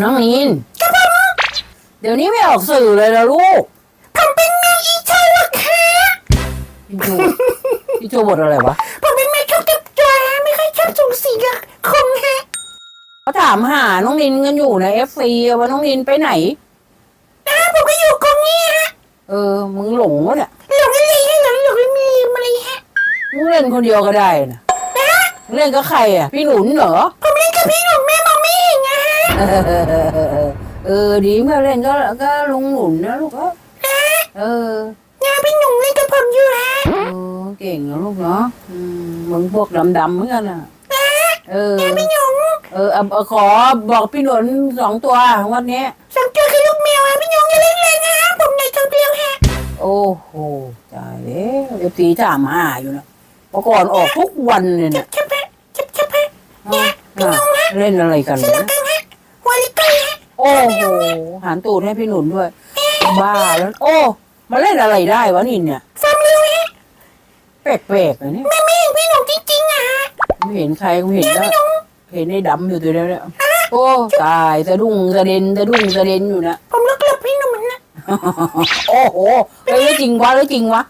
น้องนินเดี๋ยวนี้ไม่ออกสื่อเลยนะลูกผมเป็นแมวอีชาลักฮะพี่โจพี่โจบทอะไรวะผมเป็นแมวชอบจับตัวไม่ค่อยชอบส่งเสียงคงฮะเขาถามหาน้องนินกันอยู่ในเอฟซีว่าน้องนินไปไหนนะผมก็อยู่กองนี้ฮะเออมึงหลงวะเนี่ยหลงอะไรฮะหลงหลงลืมอะไรฮะมึงเล่นคนเดียวก็ได้นะเล่นกับใครอะพี่หนุนเหรอผมเล่นกับพี่หนุ่มแม่ เออเออเออเออเออเออดีเมื่อเล่นก็ก็ลุงหนุนนะลูกเอ้ยเอองานพี่หนุ่มเล่นกับผมอยู่ฮะเออเก่งนะลูกเนาะอืมมึงพวกดำๆเหมือนกันอะเออพี่หนุ่มเออเอาเอาขอบอกพี่หนุนสองตัววันนี้สองตัวคือลูกแมวฮะพี่หนุ่มอย่าเล่นเลยนะฮะผมในตัวเดียวฮะโอ้โหตายแล้วเอฟซีถามหาอยู่นะเมื่อก่อนออกทุกวันเลยเนี่ยชับฮะชับชับฮะอะอะเล่นอะไรกันสเนี่ลัย โอ้โหหันตูดให้พี่หนุนด้วย บ้าแล้ว โอ้มาเล่นอะไรได้วะนินเนี่ยฟาร์มเร็วฮะแปลกๆเลยเนี่ยแม่ไม่เห็นพี่หนุ่มจริงๆอะฮะไม่เห็นใครก็เห็นแล้ว เห็นไอ้ดำอยู่ตัวเดียวเนี่ยโอ้ตายสะดุ้งสะเด็นสะดุ้งสะเด็นอยู่นะผมรักหลับพี่หนุ่มนะโอ้โหเฮ้ยจริงวะเฮ้ยจริงวะ